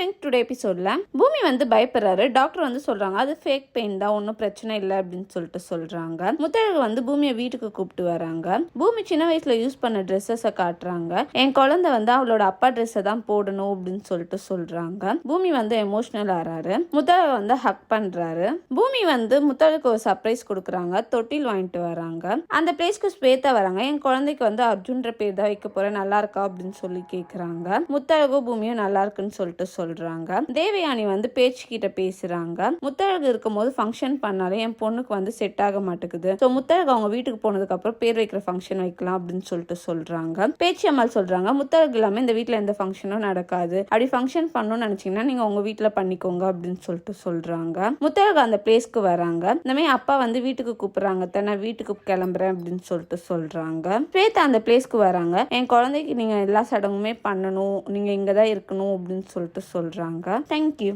Friends today எபிசோடில் பூமி வந்து பயப்படுறாரு. டாக்டர் வந்து சொல்கிறாங்க அது ஃபேக் பெயின் தான் ஒன்றும் பிரச்சனை இல்லை அப்படின்னு சொல்லிட்டு சொல்கிறாங்க முத்தழகு வந்து பூமியை வீட்டுக்கு கூப்பிட்டு வராங்க. பூமி சின்ன வயசில் யூஸ் பண்ண ட்ரெஸ்ஸஸை காட்டுறாங்க. என் குழந்தை வந்து அவளோட அப்பா ட்ரெஸ்ஸை தான் போடணும் அப்படின்னு சொல்லிட்டு சொல்கிறாங்க பூமி வந்து எமோஷ்னல் ஆறாரு. முத்தழகு வந்து ஹக் பண்ணுறாரு பூமி வந்து முத்தழகு ஒரு சர்ப்ரைஸ் கொடுக்குறாங்க. தொட்டில் வாங்கிட்டு வராங்க. அந்த பிளேஸ்க்கு ஸ்வேதா வராங்க. என் குழந்தைக்கு வந்து அர்ஜுன்ற பேர் தான் வைக்க போகிறேன் நல்லா இருக்கா? அப்படின்னு சொல்லி கேட்குறாங்க முத்தழகு பூமியும் நல்லா இருக்குன்னு சொல்லிட்டு சொல்றாங்க. தேவயானி வந்து பேச்சு கிட்ட பேசுறாங்க. முத்தழகு இருக்கும்போது ஃபங்க்ஷன் பண்ணாலே என் பொண்ணுக்கு வந்து செட் ஆக மாட்டேங்குது. ஸோ முத்தழகு அவங்க வீட்டுக்கு போனதுக்கு அப்புறம் பேர் வைக்கிற ஃபங்க்ஷன் வைக்கலாம் அப்படின்னு சொல்லிட்டு சொல்றாங்க. பேச்சு அம்மாள் சொல்றாங்க முத்தழகு இல்லாம இந்த வீட்டில் எந்த ஃபங்க்ஷனும் நடக்காது. அப்படி ஃபங்க்ஷன் பண்ணணும்னு நினைச்சீங்கன்னா நீங்க உங்க வீட்டில் பண்ணிக்கோங்க அப்படின்னு சொல்லிட்டு சொல்றாங்க. முத்தழகு அந்த பிளேஸ்க்கு வராங்க. இந்த மாதிரி அப்பா வந்து வீட்டுக்கு கூப்பிடுறாங்க. தானே வீட்டுக்கு கிளம்புறேன் அப்படின்னு சொல்லிட்டு சொல்றாங்க. ஸ்வேதா அந்த பிளேஸ்க்கு வராங்க. என் குழந்தைக்கு நீங்க எல்லா சடங்குமே பண்ணணும். நீங்க இங்கதான் இருக்கணும் அப்படின்னு சொல்லிட்டு சொல்றாங்க. தேங்க்யூ